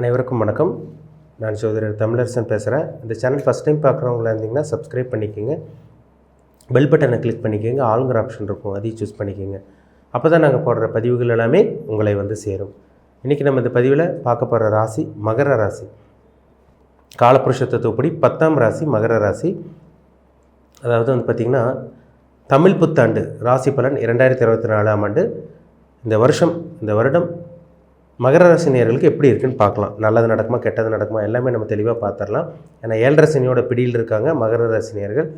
அனைவருக்கும் வணக்கம். நான் சோதரர் தமிழரசன் பேசுகிறேன் இந்த சேனல் ஃபஸ்ட் டைம் பார்க்குறவங்களா இருந்தீங்கன்னா சப்ஸ்கிரைப் பண்ணிக்கோங்க. பெல் பட்டனை கிளிக் பண்ணிக்கோங்க. ஆளுங்கிற ஆப்ஷன் இருக்கும். அதையும் சூஸ் பண்ணிக்கோங்க. அப்போ தான் நாங்கள் போடுற பதிவுகள் எல்லாமே உங்களை வந்து சேரும். இன்றைக்கி நம்ம இந்த பதிவில் பார்க்க போகிற ராசி மகர ராசி. காலப்புருஷ தத்துவப்படி பத்தாம் ராசி மகர ராசி. அதாவது வந்து பார்த்திங்கன்னா தமிழ் புத்தாண்டு ராசி பலன் இரண்டாயிரத்தி இருபத்தி நாலாம் ஆண்டு. இந்த வருஷம் இந்த வருடம் மகர ராசி நேர்களுக்கு எப்படி இருக்குன்னு பார்க்கலாம். நல்லது நடக்குமா கெட்டது நடக்குமா எல்லாமே நம்ம தெளிவாக பார்த்துடலாம் ஏன்னா ஏழரை சனியோட பிடியில் இருக்காங்க மகர ராசி நேர்கள்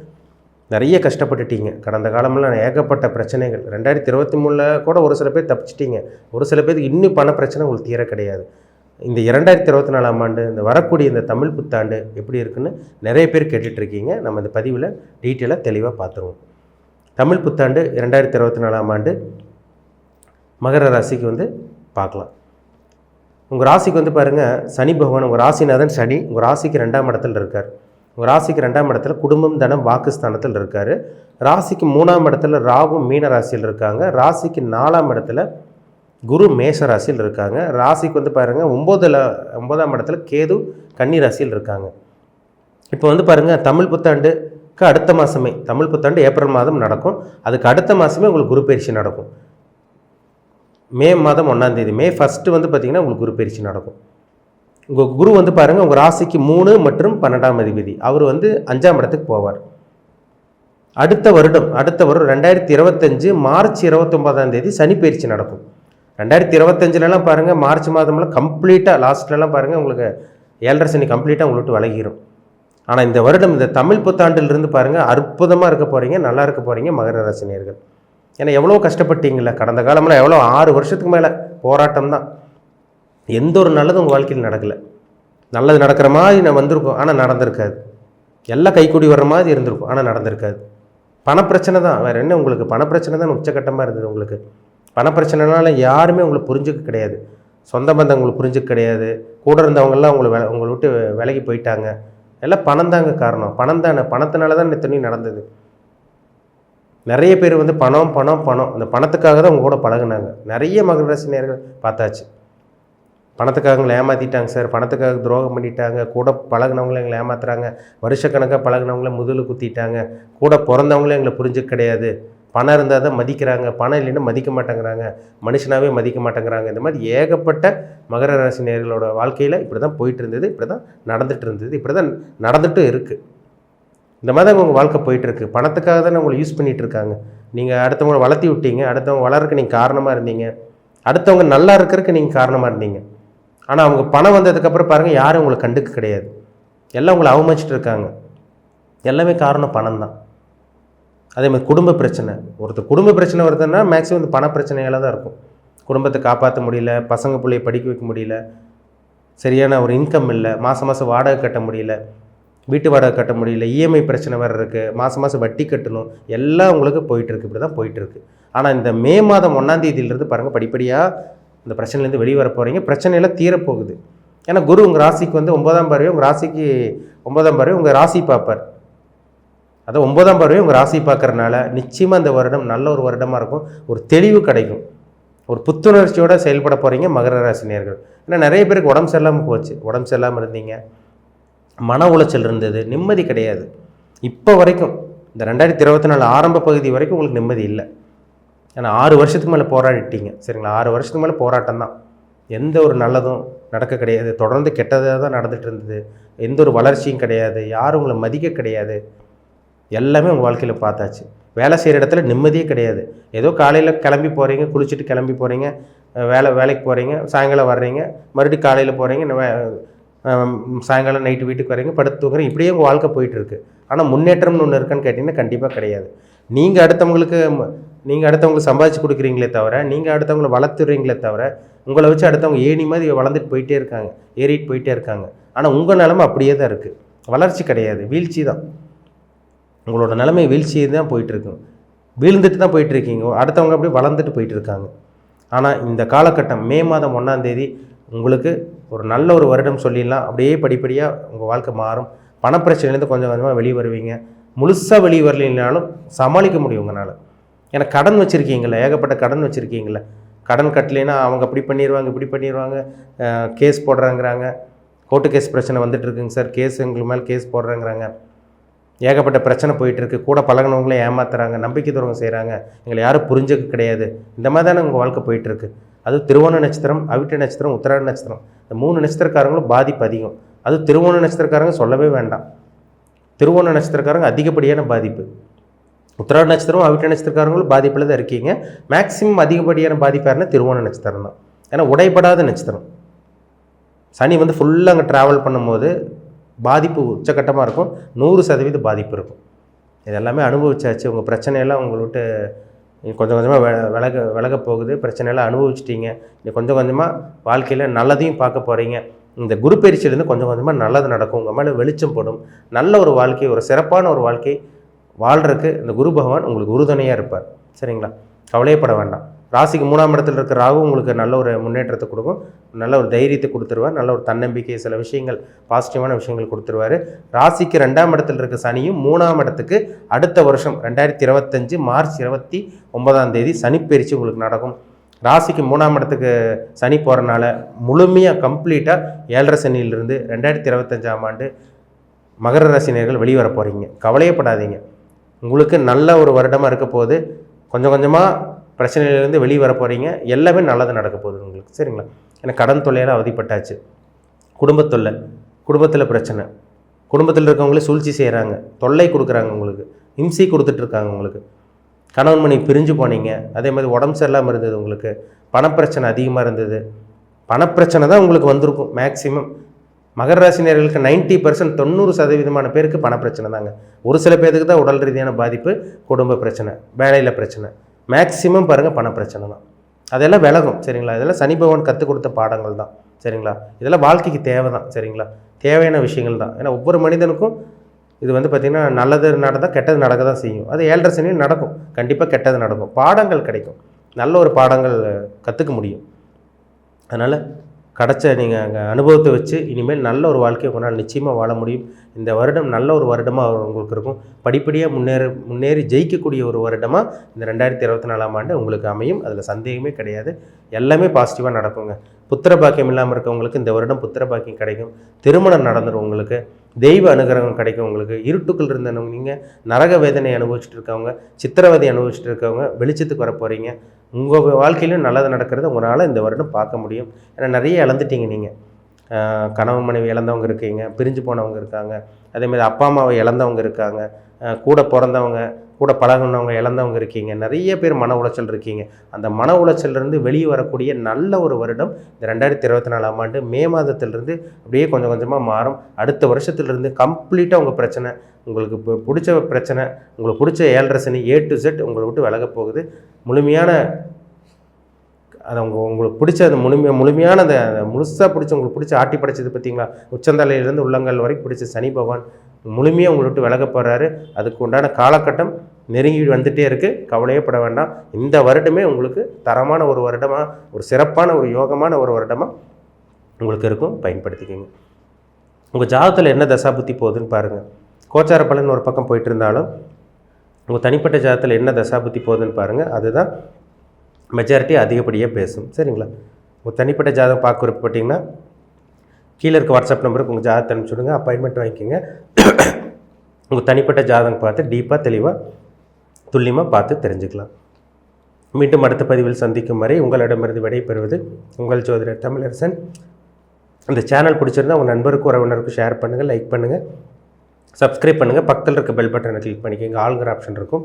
நிறைய கஷ்டப்பட்டுட்டீங்க. கடந்த காலமெல்லாம் ஏகப்பட்ட பிரச்சனைகள். ரெண்டாயிரத்தி இருபத்தி மூணில் கூட ஒரு சில பேர் தப்பிச்சிட்டீங்க. ஒரு சில பேருக்கு இன்னும் பண பிரச்சனை உங்களுக்கு தீர கிடையாது. இந்த இரண்டாயிரத்தி இருபத்தி நாலாம் ஆண்டு இந்த வரக்கூடிய இந்த தமிழ் புத்தாண்டு எப்படி இருக்குன்னு நிறைய பேர் கேட்டுட்ருக்கீங்க. நம்ம இந்த பதிவில் டீட்டெயிலாக தெளிவாக பார்த்துருவோம் தமிழ் புத்தாண்டு இரண்டாயிரத்தி இருபத்தி நாலாம் ஆண்டு மகர ராசிக்கு வந்து பார்க்கலாம். உங்கள் ராசிக்கு வந்து பாருங்கள் சனி பகவான் உங்கள் ராசிநாதன் சனி உங்கள் ராசிக்கு ரெண்டாம் இடத்துல இருக்கார். உங்கள் ராசிக்கு ரெண்டாம் இடத்துல குடும்பம் தனம் வாக்குஸ்தானத்தில் இருக்கார். ராசிக்கு மூணாம் இடத்துல ராகு மீன ராசியில் இருக்காங்க. ராசிக்கு நாலாம் இடத்துல குரு மேஷ ராசியில் இருக்காங்க. ராசிக்கு வந்து பாருங்கள் ஒம்போதில் ஒன்பதாம் இடத்துல கேது கன்னி ராசியில் இருக்காங்க. இப்போ வந்து பாருங்கள் தமிழ் புத்தாண்டுக்கு அடுத்த மாதமே தமிழ் புத்தாண்டு ஏப்ரல் மாதம் நடக்கும். அதுக்கு அடுத்த மாதமே உங்களுக்கு குரு பயிற்சி நடக்கும். மே மாதம் ஒன்றாந்தேதி மே ஃபஸ்ட்டு வந்து பார்த்திங்கன்னா உங்களுக்கு குரு பயிற்சி நடக்கும். உங்கள் குரு வந்து பாருங்கள் உங்கள் ராசிக்கு மூணு மற்றும் பன்னெண்டாம் அதிபதி. அவர் வந்து அஞ்சாம் இடத்துக்கு போவார். அடுத்த வருடம் அடுத்த வருடம் ரெண்டாயிரத்தி இருபத்தஞ்சு மார்ச் இருபத்தொம்போதாம் தேதி சனி பயிற்சி நடக்கும். ரெண்டாயிரத்தி இருபத்தஞ்சிலலாம் பாருங்கள் மார்ச் மாதம்லாம் கம்ப்ளீட்டாக லாஸ்ட்லலாம் பாருங்கள் உங்களுக்கு ஏழரை சனி கம்ப்ளீட்டாக உங்களை விலகிடும் ஆனால் இந்த வருடம் இந்த தமிழ் புத்தாண்டிலிருந்து பாருங்கள் அற்புதமாக இருக்க போகிறீங்க நல்லா இருக்க போகிறீங்க மகர ராசினியர்கள் ஏன்னா எவ்வளோ கஷ்டப்பட்டீங்கள கடந்த காலம்லாம் எவ்வளோ ஆறு வருஷத்துக்கு மேலே போராட்டம் தான். எந்த ஒரு நல்லதும் உங்கள் வாழ்க்கையில் நடக்கலை. நல்லது நடக்கிற மாதிரி நான் வந்திருக்கோம். ஆனால் நடந்திருக்காது. எல்லாம் கைக்கூடி வர்ற மாதிரி இருந்திருக்கும். ஆனால் நடந்திருக்காது. பணப்பிரச்சனை தான். வேறு என்ன உங்களுக்கு? பணப்பிரச்சனை தான் உச்சக்கட்டமாக இருந்தது உங்களுக்கு. பணப்பிரச்சனைனால யாருமே உங்களை புரிஞ்சுக்க கிடையாது. சொந்த பந்தம் உங்களுக்கு புரிஞ்சுக்க கிடையாது. கூட இருந்தவங்கெல்லாம் உங்களை வெ உங்களை விட்டு விலகி போயிட்டாங்க. எல்லாம் பணம் தாங்க காரணம். பணம் தானே. பணத்தினால தான் இத்தனையும் நடந்தது. நிறைய பேர் வந்து பணம் பணம் பணம். அந்த பணத்துக்காக தான் உங்கள் கூட பழகுனாங்க. நிறைய மகர ராசி நேர்கள் பார்த்தாச்சு. பணத்துக்காக எங்களை ஏமாற்றிட்டாங்க சார். பணத்துக்காக துரோகம் பண்ணிட்டாங்க. கூட பழகுனவங்கள எங்களை ஏமாத்துறாங்க. வருஷக்கணக்காக பழகுனவங்கள முதல் குத்திட்டாங்க. கூட பிறந்தவங்களே எங்களை புரிஞ்சுக்க கிடையாது. பணம் இருந்தால் தான் மதிக்கிறாங்க. பணம் இல்லைன்னா மதிக்க மாட்டேங்கிறாங்க. மனுஷனாகவே மதிக்க மாட்டேங்கிறாங்க. இந்த மாதிரி ஏகப்பட்ட மகர ராசி நேர்களோட வாழ்க்கையில் இப்படி தான் போயிட்டு இருந்தது. இப்படி தான் நடந்துகிட்டு இருந்தது. இப்படி தான் நடந்துகிட்டும் இருக்குது இந்த மாதிரி தான் உங்கள் வாழ்க்கை போயிட்டுருக்கு. பணத்துக்காக தானே உங்களை யூஸ் பண்ணிகிட்டு இருக்காங்க நீங்கள் அடுத்தவங்களை வளர்த்தி விட்டீங்க. அடுத்தவங்க வளர்க்க நீங்கள் காரணமாக இருந்தீங்க. அடுத்தவங்க நல்லா இருக்கிறதுக்கு நீங்கள் காரணமாக இருந்தீங்க. ஆனால் அவங்க பணம் வந்ததுக்கப்புறம் பாருங்கள் யாரும் உங்களை கண்டுக்க கிடையாது. எல்லாம் உங்களை அவமதிச்சிட்டு இருக்காங்க. எல்லாமே காரணம் பணம் தான். அதே மாதிரி குடும்ப பிரச்சனை. ஒருத்தர் குடும்ப பிரச்சனை வருதுன்னா மேக்ஸிமம் இந்த பண பிரச்சனைகளாக தான் இருக்கும். குடும்பத்தை காப்பாற்ற முடியல பசங்க பிள்ளைய படிக்க வைக்க முடியல சரியான ஒரு இன்கம் இல்லை மாதம் மாதம் வாடகை கட்ட முடியல வீட்டு வாடகை கட்ட முடியல இஎம்ஐ பிரச்சனை வேறு இருக்குது மாதம் மாதம் வட்டி கட்டணும் எல்லாம் உங்களுக்கு போயிட்டுருக்கு இப்படி தான் போயிட்டுருக்கு ஆனால் இந்த மே மாதம் ஒன்றாந்தேதியிலிருந்து பாருங்கள் படிப்படியாக இந்த பிரச்சனையிலேருந்து வெளியே வர போகிறீங்க பிரச்சனையெல்லாம் தீரப்போகுது. ஏன்னா குரு உங்கள் ராசிக்கு வந்து ஒன்பதாம் பார்வை உங்கள் ராசிக்கு ஒன்பதாம் பார்வை உங்கள் ராசி பார்ப்பார். அதை ஒன்பதாம் பார்வை உங்கள் ராசி பார்க்கறனால நிச்சயமாக இந்த வருடம் நல்ல ஒரு வருடமாக இருக்கும் ஒரு தெளிவு கிடைக்கும். ஒரு புத்துணர்ச்சியோடு செயல்பட போகிறீங்க மகர ராசினியர்கள் ஏன்னா நிறைய பேருக்கு உடம்பு சரியில்லாமல் போச்சு உடம்பு சரியில்லாமல் இருந்தீங்க. மன உளைச்சல் இருந்தது. நிம்மதி கிடையாது. இப்போ வரைக்கும் இந்த ரெண்டாயிரத்தி இருபத்தி நாலு ஆரம்ப பகுதி வரைக்கும் உங்களுக்கு நிம்மதி இல்லை. ஏன்னா ஆறு வருஷத்துக்கு மேலே போராடிட்டீங்க. சரிங்களா? ஆறு வருஷத்துக்கு மேலே போராட்டம் தான். எந்த ஒரு நல்லதும் நடக்க கிடையாது. தொடர்ந்து கெட்டதாக தான் நடந்துட்டு இருந்தது. எந்த ஒரு வளர்ச்சியும் கிடையாது. யாரும் உங்களை மதிக்க கிடையாது. எல்லாமே உங்கள் வாழ்க்கையில் பார்த்தாச்சு. வேலை செய்கிற இடத்துல நிம்மதியே கிடையாது. ஏதோ காலையில் கிளம்பி போகிறீங்க குளிச்சுட்டு கிளம்பி போகிறீங்க வேலை வேலைக்கு போகிறீங்க சாயங்காலம் வர்றீங்க மறுபடியும் காலையில் போகிறீங்க சாயங்காலம் நைட்டு வீட்டுக்கு வரீங்க படுத்து தூங்குறீங்க இப்படியே உங்கள் வாழ்க்கை போயிட்டுருக்கு. ஆனால் முன்னேற்றம்னு ஒன்று இருக்கான்னு கேட்டிங்கன்னா கண்டிப்பாக கிடையாது. நீங்கள் அடுத்தவங்களுக்கு நீங்கள் அடுத்தவங்களுக்கு சம்பாதிச்சு கொடுக்குறீங்களே தவிர நீங்கள் அடுத்தவங்களை வளர்த்துறீங்களே தவிர உங்களை வச்சு அடுத்தவங்க ஏணி மாதிரி வளர்ந்துட்டு போயிட்டே இருக்காங்க ஏறிட்டு போயிட்டே இருக்காங்க. ஆனால் உங்கள் நிலமை அப்படியே தான் இருக்குது வளர்ச்சி கிடையாது வீழ்ச்சி தான். உங்களோட நிலைமை வீழ்ச்சியே தான் போயிட்டுருக்கும் வீழ்ந்துட்டு தான் போயிட்டுருக்கீங்க. அடுத்தவங்க அப்படியே வளர்ந்துட்டு போயிட்டுருக்காங்க. ஆனால் இந்த காலகட்டம் மே மாதம் ஒன்றாந்தேதி உங்களுக்கு ஒரு நல்ல ஒரு வருடம் சொல்லிடலாம். அப்படியே படிப்படியாக உங்கள் வாழ்க்கை மாறும். பணப்பிரச்சனையிலேருந்து கொஞ்சம் கொஞ்சமாக வெளியே வருவீங்க. முழுசாக வெளியே வரலைனாலும் சமாளிக்க முடியும் உங்களால். ஏன்னா கடன் வச்சுருக்கீங்களே ஏகப்பட்ட கடன் வச்சுருக்கீங்களே கடன் கட்டலைன்னா அவங்க அப்படி பண்ணிடுவாங்க இப்படி பண்ணிடுவாங்க கேஸ் போடுறாங்கிறாங்க. கோர்ட்டு கேஸ் பிரச்சனை வந்துட்டு இருக்குங்க சார். கேஸ் எங்களுக்கு மேலே கேஸ் போடுறேங்கிறாங்க. ஏகப்பட்ட பிரச்சனை போயிட்டுருக்கு கூட பழகினவங்களே ஏமாத்துறாங்க. நம்பிக்கை துரோகம் செய்கிறாங்க எங்களை யாரும் புரிஞ்சுக்க கிடையாது. இந்த மாதிரி தானே உங்கள் வாழ்க்கை போயிட்டுருக்கு அது திருவோண நட்சத்திரம் அவிட்ட நட்சத்திரம் உத்தராட நட்சத்திரம். இந்த மூணு நட்சத்திரக்காரங்களும் பாதிப்பு அதிகம். அது திருவோண நட்சத்திரக்காரங்க சொல்லவே வேண்டாம். திருவோண நட்சத்திரக்காரங்க அதிகப்படியான பாதிப்பு. உத்தராட நட்சத்திரம் அவிட்ட நட்சத்திரக்காரங்களும் பாதிப்பில் தான் இருக்கீங்க. மேக்ஸிமம் அதிகப்படியான பாதிப்பாருன்னா திருவோண நட்சத்திரம் தான். ஏன்னா உடைப்படாத நட்சத்திரம். சனி வந்து ஃபுல்லாக அங்கே ட்ராவல் பண்ணும்போது பாதிப்பு உச்சக்கட்டமாக இருக்கும். நூறு சதவீத பாதிப்பு இருக்கும். இது எல்லாமே அனுபவிச்சாச்சு. உங்கள் பிரச்சனையெல்லாம் உங்கள்கிட்ட கொஞ்சம் கொஞ்சமாக விலக விலக போகுது. பிரச்சனையெல்லாம் அனுபவிச்சிட்டீங்க. நீங்கள் கொஞ்சம் கொஞ்சமாக வாழ்க்கையில் நல்லதையும் பார்க்க போகிறீங்க இந்த குரு பயிற்சியிலேருந்து கொஞ்சம் கொஞ்சமாக நல்லது நடக்கும். உங்கள் மேலே வெளிச்சம் படும். நல்ல ஒரு வாழ்க்கை ஒரு சிறப்பான ஒரு வாழ்க்கை வாழ்கிறதுக்கு இந்த குரு பகவான் உங்களுக்கு உறுதுணையாக இருப்பார். சரிங்களா? கவலையப்பட வேண்டாம். ராசிக்கு மூணாம் இடத்துல இருக்கிற ராகு உங்களுக்கு நல்ல ஒரு முன்னேற்றத்தை கொடுக்கும். நல்ல ஒரு தைரியத்தை கொடுத்துருவார். நல்ல ஒரு தன்னம்பிக்கை சில விஷயங்கள் பாசிட்டிவான விஷயங்கள் கொடுத்துருவார். ராசிக்கு ரெண்டாம் இடத்துல இருக்க சனியும் மூணாம் இடத்துக்கு அடுத்த வருஷம் ரெண்டாயிரத்தி இருபத்தஞ்சு மார்ச் இருபத்தி ஒன்பதாம் தேதி சனிப்பெயர்ச்சி உங்களுக்கு நடக்கும். ராசிக்கு மூணாம் இடத்துக்கு சனி போகிறனால முழுமையாக கம்ப்ளீட்டாக ஏழரை சனியிலிருந்து ரெண்டாயிரத்தி இருபத்தஞ்சாம் ஆண்டு மகர ராசினியர்கள் வெளிவர போகிறீங்க கவலையப்படாதீங்க. உங்களுக்கு நல்ல ஒரு வருடமாக இருக்க போது கொஞ்சம் கொஞ்சமாக பிரச்சனையிலேருந்து வெளியே வர போகிறீங்க எல்லாமே நல்லது நடக்க போகுது உங்களுக்கு. சரிங்களா? ஏன்னா கடன் தொல்லையால் அவதிப்பட்டாச்சு. குடும்பத் தொல்லை. குடும்பத்தில் பிரச்சனை. குடும்பத்தில் இருக்கவங்களே சூழ்ச்சி செய்கிறாங்க தொல்லை கொடுக்குறாங்க உங்களுக்கு. இம்சை கொடுத்துட்ருக்காங்க உங்களுக்கு. கணவன் மணி பிரிஞ்சு போனீங்க. அதே மாதிரி உடம்பு சரியில்லாமல் இருந்தது உங்களுக்கு. பணப்பிரச்சனை அதிகமாக இருந்தது. பணப்பிரச்சனை தான் உங்களுக்கு வந்திருக்கும். மேக்ஸிமம் மகர ராசினியர்களுக்கு நைன்ட்டி பர்சன்ட் தொண்ணூறு சதவீதமான பேருக்கு பணப்பிரச்சனை தாங்க. ஒரு சில பேருக்கு தான் உடல் ரீதியான பாதிப்பு குடும்ப பிரச்சனை வேலையில் பிரச்சனை. மேக்ஸிமம் பாருங்கள் பணப்பிரச்சனை தான். அதெல்லாம் விலகும் சரிங்களா? இதெல்லாம் சனி பகவான் கற்றுக் கொடுத்த பாடங்கள் தான் சரிங்களா? இதெல்லாம் வாழ்க்கைக்கு தேவை தான் சரிங்களா? தேவையான விஷயங்கள் தான். ஏன்னா ஒவ்வொரு மனிதனுக்கும் இது வந்து பார்த்திங்கன்னா நல்லது நடந்தால் கெட்டது நடக்க தான் செய்யும். அது ஏழரை சனியும் நடக்கும். கண்டிப்பாக கெட்டது நடக்கும். பாடங்கள் கிடைக்கும். நல்ல ஒரு பாடங்கள் கற்றுக்க முடியும். அதனால் கிடச்ச நீங்கள் அங்கே அனுபவத்தை வச்சு இனிமேல் நல்ல ஒரு வாழ்க்கையை உங்களால் நிச்சயமாக வாழ முடியும். இந்த வருடம் நல்ல ஒரு வருடமாக உங்களுக்கு இருக்கும். படிப்படியாக முன்னேற முன்னேறி ஜெயிக்கக்கூடிய ஒரு வருடமாக இந்த ரெண்டாயிரத்தி இருபத்தி நாலாம் ஆண்டு உங்களுக்கு அமையும். அதில் சந்தேகமே கிடையாது. எல்லாமே பாசிட்டிவாக நடக்குங்க. புத்திர பாக்கியம் இல்லாமல் இருக்கவங்களுக்கு இந்த வருடம் புத்திர பாக்கியம் கிடைக்கும். திருமணம் நடந்துடும் உங்களுக்கு. தெய்வ அனுகிரகம் கிடைக்கும் உங்களுக்கு. இருட்டுக்குள் இருந்தவங்க நீங்கள் நரக வேதனை அனுபவிச்சுட்டு இருக்கவங்க சித்திரவதை அனுபவிச்சுட்டு இருக்கவங்க வெளிச்சத்துக்கு வர போகிறீங்க உங்கள் வாழ்க்கையிலும் நல்லது நடக்கிறது உங்களால் இந்த வருடம் பார்க்க முடியும். ஏன்னா நிறைய இழந்துட்டீங்க நீங்கள் கணவன் மனைவி இழந்தவங்க இருக்கீங்க பிரிஞ்சு போனவங்க இருக்காங்க. அதேமாதிரி அப்பா அம்மாவை இழந்தவங்க இருக்காங்க. கூட பிறந்தவங்க கூட பழகுனவங்க இழந்தவங்க இருக்கீங்க. நிறைய பேர் மன உளைச்சல் இருக்கீங்க. அந்த மன உளைச்சல்லேருந்து வெளியே வரக்கூடிய நல்ல ஒரு வருடம் இந்த ரெண்டாயிரத்தி இருபத்தி நாலாம் ஆண்டு மே மாதத்திலிருந்து அப்படியே கொஞ்சம் கொஞ்சமாக மாறும். அடுத்த வருஷத்துலேருந்து கம்ப்ளீட்டாக உங்கள் பிரச்சனை உங்களுக்கு இப்போ பிடிச்ச பிரச்சனை உங்களுக்கு பிடிச்ச ஏழரை சனி ஏ டு செட் உங்களை விட்டு விலக போகுது. முழுமையான அது அவங்க உங்களுக்கு பிடிச்ச அந்த முழுமைய முழுமையான அந்த முழுசாக பிடிச்ச உங்களுக்கு பிடிச்ச ஆட்டி படைச்சது பார்த்தீங்களா? உச்சந்தலையிலேருந்து உள்ளங்கால் வரைக்கும் பிடிச்ச சனி பகவான் முழுமையாக உங்களை விட்டு விலக போகிறாரு அதுக்கு உண்டான காலகட்டம் நெருங்கி வந்துட்டே இருக்குது கவலையே பட வேண்டாம். இந்த வருடமே உங்களுக்கு தரமான ஒரு வருடமாக ஒரு சிறப்பான ஒரு யோகமான ஒரு வருடமாக உங்களுக்கு இருக்கும். பயன்படுத்திக்கோங்க. உங்கள் ஜாதகத்தில் என்ன தசாபுத்தி போகுதுன்னு பாருங்கள் கோச்சார பலன் ஒரு பக்கம் போயிட்டு இருந்தாலும் உங்கள் தனிப்பட்ட ஜாதத்தில் என்ன தசாபுத்தி போகுதுன்னு பாருங்கள் அதுதான் மெஜாரிட்டி அதிகப்படியாக பேசும். சரிங்களா? உங்கள் தனிப்பட்ட ஜாதகம் பார்க்க விருப்பப்பட்டீங்கன்னா கீழே இருக்க வாட்ஸ்அப் நம்பருக்கு உங்கள் ஜாதகத்தை அனுப்பிச்சுடுங்க அப்பாயின்மெண்ட் வாங்கிக்கோங்க. உங்கள் தனிப்பட்ட ஜாதகம் பார்த்து டீப்பாக தெளிவாக துல்லியமாக பார்த்து தெரிஞ்சுக்கலாம். மீண்டும் அடுத்த பதிவில் சந்திக்கும் வரை உங்களிடமிருந்து விடைபெறுவது உங்கள் ஜோதிடர் தமிழரசன். இந்த சேனல் பிடிச்சிருந்தா உங்கள் நண்பருக்கும் உறவினருக்கும் ஷேர் பண்ணுங்கள் லைக் பண்ணுங்கள் சப்ஸ்கிரைப் பண்ணுங்கள் பக்கத்தில் இருக்க பெல் பட்டனை கிளிக் பண்ணிக்கோங்க. ஆளுங்கிற ஆப்ஷன் இருக்கும்.